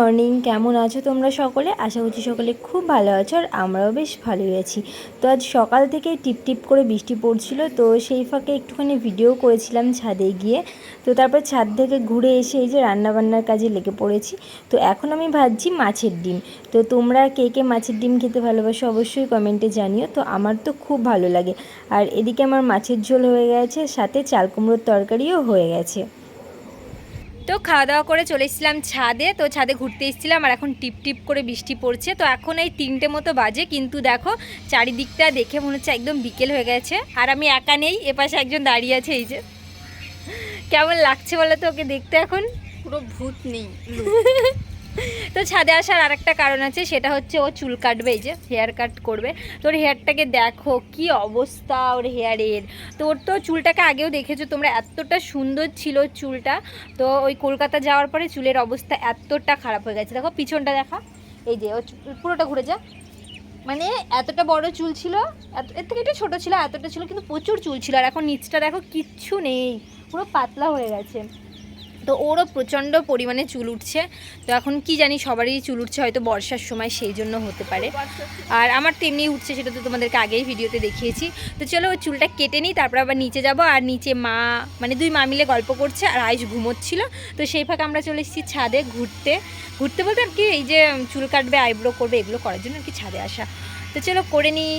Morning, কেমন আছো তোমরা সকলে? আশা করছি সকলে খুব ভালো আছো আর আমরাও বেশ ভালোই আছি। তো আজ সকাল থেকে টিপ টিপ করে বৃষ্টি পড়ছিল, তো সেই ফাঁকে একটুখানি ভিডিও করেছিলাম ছাদে গিয়ে। তো তারপর ছাদ থেকে ঘুরে এসে এই যে রান্নাবান্নার কাজে লেগে পড়েছি। তো এখন আমি ভাবছি মাছের ডিম। তো তোমরা কে কে মাছের ডিম খেতে ভালোবাসো অবশ্যই কমেন্টে জানিও। তো আমার তো খুব ভালো লাগে। আর এদিকে আমার মাছের ঝোল হয়ে গেছে, সাথে চাল কুমড়োর তরকারিও হয়ে গেছে। তো খাওয়া দাওয়া করে চলে এসেছিলাম ছাদে তো ছাদে ঘুরতে এসেছিলাম আর এখন টিপ টিপ করে বৃষ্টি পড়ছে। তো এখন এই তিনটে মতো বাজে কিন্তু দেখো চারিদিকটা দেখে মনে হচ্ছে একদম বিকেল হয়ে গেছে। আর আমি একা নেই এপাশে একজন দাঁড়িয়ে আছে এই যে। কেমন লাগছে বলো তো ওকে দেখতে এখন? পুরো ভূত নেই। তো ছাদে আসার আরেকটা কারণ আছে, সেটা হচ্ছে ও চুল কাটবে, এই যে হেয়ার কাট করবে। তোর হেয়ারটাকে দেখো, কি অবস্থা ওর হেয়ারের তো ওর তো চুলটাকে আগেও দেখেছ তোমরা, এতটা সুন্দর ছিল চুলটা। তো ওই কলকাতা যাওয়ার পরে চুলের অবস্থা এতটা খারাপ হয়ে গেছে। দেখো, পিছনটা দেখা। এই যে, ও পুরোটা ঘুরে যা। মানে এতটা বড় চুল ছিল, এত- এর থেকে একটু ছোটো ছিল, এতটা ছিল, কিন্তু প্রচুর চুল ছিল। আর এখন নিচটা দেখো, কিচ্ছু নেই। পুরো পাতলা হয়ে গেছে। তো ওরও প্রচণ্ড পরিমাণে চুল উঠছে। তো এখন কি জানি সবারই চুল উঠছে, হয়তো বর্ষার সময় সেই জন্য হতে পারে। আর আমার তেমনি উঠছে, সেটা তো তোমাদেরকে আগেই ভিডিওতে দেখিয়েছি। তো চলো ওই চুলটা কেটে নিই, তারপর আবার নিচে যাব। আর নিচে মা মানে দুই মা মিলে গল্প করছে আর আয়ুষ ঘুমোচ্ছিল। তো সেই ফাঁকে আমরা চলে এসেছি ছাদে ঘুরতে। ঘুরতে বলতে আর কি এই যে চুল কাটবে আইব্রো করবে, এগুলো করার জন্য আর কি ছাদে আসা। তো চলো করে নিই।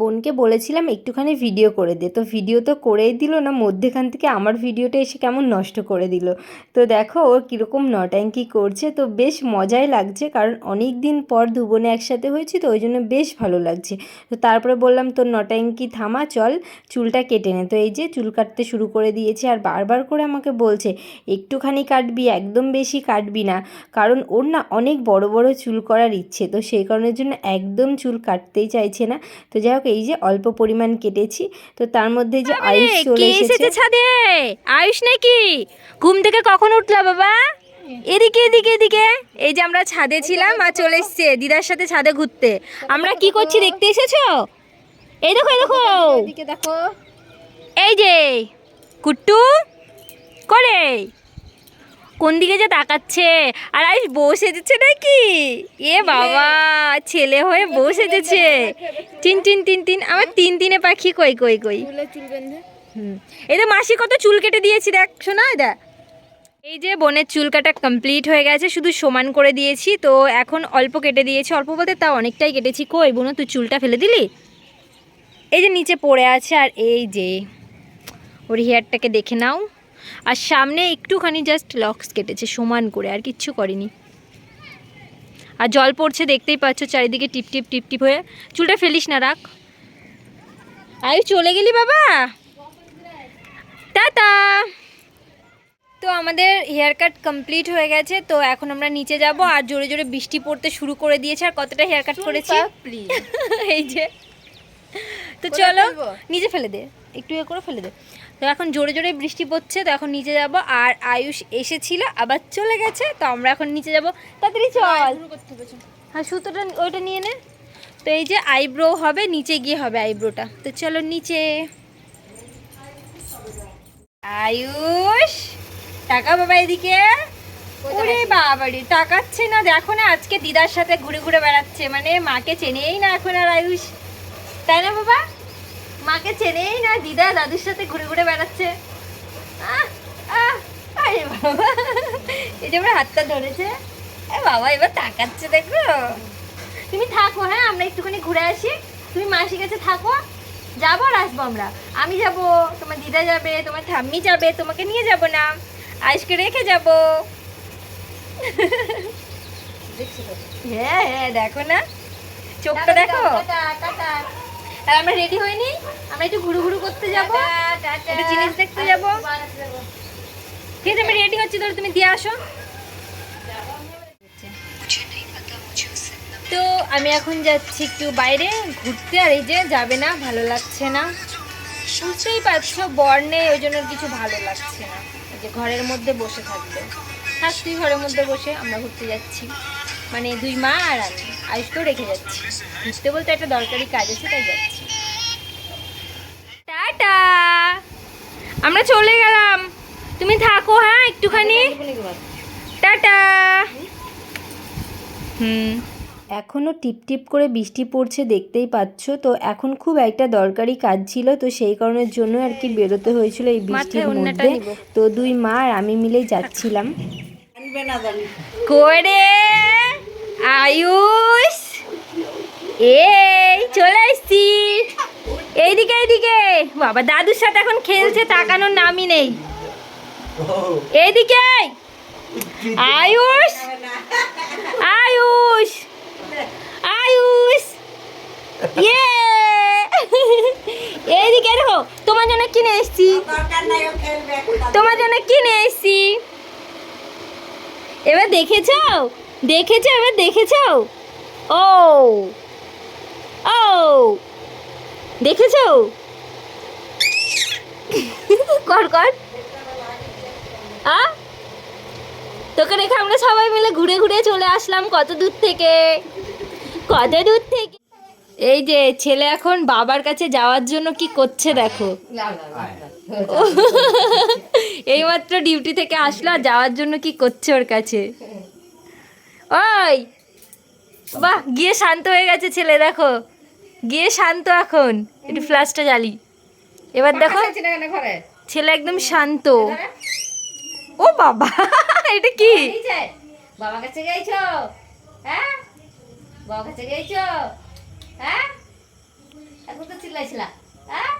বোনকে বলেছিলাম একটুখানি ভিডিও করে দে। তো ভিডিও তো করেই দিল না, মধ্যেখান থেকে আমার ভিডিওটা এসে কেমন নষ্ট করে দিল। তো দেখো ও কীরকম নটাঙ্কি করছে, তো বেশ মজাই লাগছে কারণ অনেক দিন পর দু বোনে একসাথে হয়েছি, তো ওই জন্য বেশ ভালো লাগছে। তো তারপরে বললাম, তোর নটাঙ্কি থামা, চল চুলটা কেটে নে। তো এই যে চুল কাটতে শুরু করে দিয়েছে আর বারবার করে আমাকে বলছে, একটুখানি কাটবি, একদম বেশি কাটবি না। কারণ ওর না অনেক বড় বড় চুল করার ইচ্ছে, তো সেই কারণের জন্য একদম চুল কাটতেই চাইছে না। তো যাই এই যে অল্প পরিমাণ কেটেছি তো তার মধ্যে যে আয়ুষ চলে এসেছে। ছাদে? আয়ুষ নাকি? ঘুম থেকে কখন উঠলা বাবা? এদিকে এদিকে এদিকে। এই যে আমরা ছাদে ছিলাম আর চলে এসছে দিদার সাথে ছাদে ঘুরতে। আমরা কি করছি দেখতে এসেছ? এই দেখো এই দেখো। দেখো এই যে কুট্টু করে কোন দিকে যে তাকাচ্ছে? আর আইস বউ সেজেছে নাকি? এ বাবা ছেলে হয়ে বউ সেজেছে। তিন তিন তিন তিন আমার তিন তিনে পাখি কই কই কই? হুম। এই তো মাসি কত চুল কেটে দিয়েছি দেখ শোনা দেখ এই যে বোনের চুল কাটা কমপ্লিট হয়ে গেছে শুধু সমান করে দিয়েছি তো এখন অল্প কেটে দিয়েছি। অল্প বলতে তা অনেকটাই কেটেছি। কই বোনো তুই চুলটা ফেলে দিলি? এই যে নিচে পড়ে আছে আর এই যে ওর হেয়ারটাকে দেখে নাও। আর সামনে একটুখানি জাস্ট লক্স কেটেছে সমান করে আর কিচ্ছু করেনি। আর জল পড়ছে দেখতেই পাচ্ছ চারিদিকে টিপ টিপ টিপ টিপ হয়ে। চুলটা ফেলিস না রাখ। আয়ু চলে গেলি বাবা। টাটা। তো আমাদের হেয়ার কাট কমপ্লিট হয়ে গেছে তো এখন আমরা নিচে যাব আর জোরে জোরে বৃষ্টি পড়তে শুরু করে দিয়েছে আর কতটা হেয়ার কাট করেছি? এই যে। তো চলো? নিচে ফেলে দে একটু এ করে ফেলে দে। তো এখন জোরে জোরে বৃষ্টি পড়ছে তো এখন নিচে যাব। আর আয়ুষ এসেছিল আবার চলে গেছে তো আমরা এখন নিচে যাব। তাড়াতাড়ি চল। হ্যাঁ সুতোটা ওইটা নিয়ে নে। তো এই যে আইব্রো হবে নিচে গিয়ে হবে আইব্রোটা। তো চলো নিচে। আয়ুষ টাকা বাবা এদিকে। ওরে বাবারে টাকাচ্ছে না দেখো না আজকে দিদার সাথে ঘুরে ঘুরে বেড়াচ্ছে। মানে মাকে চেনেই না এখন আর আয়ুষ। তাই না বাবা? মাকে চেনেই না দিদা দাদুর সাথে ঘুরে ঘুরে বেড়াচ্ছে। আরে বাবা এই যে আমার হাতটা ধরেছে। বাবা এবার তাকাচ্ছে দেখো। তুমি থাকো হ্যাঁ আমরা একটুখানি ঘুরে আসি। তুমি মাসির কাছে থাকো যাব আর আসব আমরা। আমি যাব তোমার দিদা যাবে তোমার ঠাম্মি যাবে তোমাকে নিয়ে যাব না। আজকে রেখে যাব। হ্যাঁ হ্যাঁ দেখো না। চোখটা দেখো। আর আমরা রেডি হইনি আমরা একটু ঘুরু ঘুরু করতে যাব। একটু জিনিস দেখতে যাব। ঠিক আছে আমি রেডি হচ্ছি ধরো তুমি দিয়ে আসো। তো আমি এখন যাচ্ছি একটু বাইরে ঘুরতে আর এই যে যাবে না ভালো লাগছে না। বুঝতেই পারছ বর্ণে ওই জন্য কিছু ভালো লাগছে না। যে ঘরের মধ্যে বসে থাকবে। থাক তুই ঘরের মধ্যে বসে আমরা ঘুরতে যাচ্ছি। মানে দুই মা আর আমি আয়ুষকেও রেখে যাচ্ছি। ঘুরতে বলতে একটা দরকারি কাজ আছে তাই যাচ্ছি। টাটা! আমরা চলে গেলাম। তুমি থাকো হ্যাঁ একটুখানি। টাটা! হুম। এখনও টিপ টিপ করে বৃষ্টি পড়ছে দেখতেই পাচ্ছ তো এখন খুব একটা দরকারি কাজ ছিল তো সেই কারণের জন্য আর কি বেরোতে হয়েছিল এই বৃষ্টির মধ্যে। তো দুই মা আর আমি মিলেই যাচ্ছিলাম। করে আয়ুষ! এই, চলে এসছি। এইদিকে এইদিকে। বাবা, দাদুর সাথে এখন খেলছে, তাকানোর নামই নেই। এইদিকে। আয়ুষ। আয়ুষ। আয়ুষ। ইয়ে। এইদিকে দেখো, তোমার জন্য কিনে এসছি। তোমার জন্য কিনে এসছি। এবার দেখেছ? দেখেছ? এবার দেখেছ? ও। ও, দেখেছ? কর কর। আ? তোকে রেখে আমরা সবাই মিলে ঘুরে ঘুরে চলে আসলাম কত দূর থেকে? কত দূর থেকে? এই যে, ছেলে এখন বাবার কাছে যাওয়ার জন্য কি করছে দেখো। এইমাত্র ডিউটি থেকে আসলো যাওয়ার জন্য কি করছে ওর কাছে? ওই, বাহ, গিয়ে শান্ত হয়ে গেছে ছেলে, দেখো। গিয়ে শান্ত এখন। একটু ফ্ল্যাশটা জ্বালি। এবার দেখো ছেলে একদম শান্ত। ও বাবা এটা কি? বাবা কাছে গেছো হ্যাঁ? বাবা কাছে গেছো হ্যাঁ? এখন তো চিল্লাইছিলা। হ্যাঁ?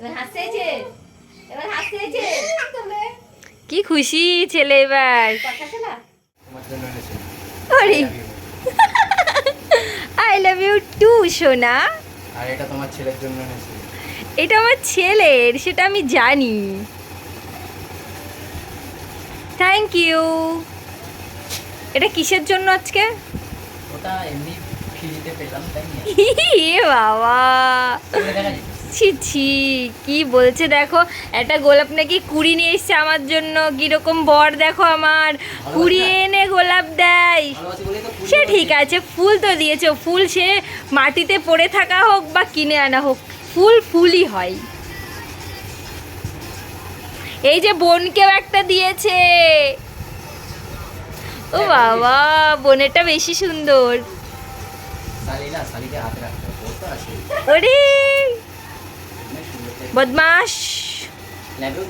এবার এবার কি খুশি ছেলে এবার। কথা শোনা? ওরে। আই লাভ ইউ টু সোনা। আর এটা তোমার ছেলের জন্য এনেছি। এটা আমার ছেলের সেটা আমি জানি। থ্যাংক ইউ এটা কিসের জন্য আজকে? ওটা এমনি ফ্রিতে পেলাম তাই বাবা। ছি ছি কি বলছে দেখো একটা গোলাপ নাকি কুড়ি নিয়ে এসছে আমার জন্য কীরকম বর দেখো আমার কুড়ি এনে গোলাপ দেয়। সে ঠিক আছে ফুল তো দিয়েছ ফুল সে মাটিতে পড়ে থাকা হোক বা কিনে আনা হোক ফুল ফুলই হয়। এই যে বোনকেও একটা দিয়েছে। ও বাবা বোনেরটা বেশি সুন্দর। ওর! তো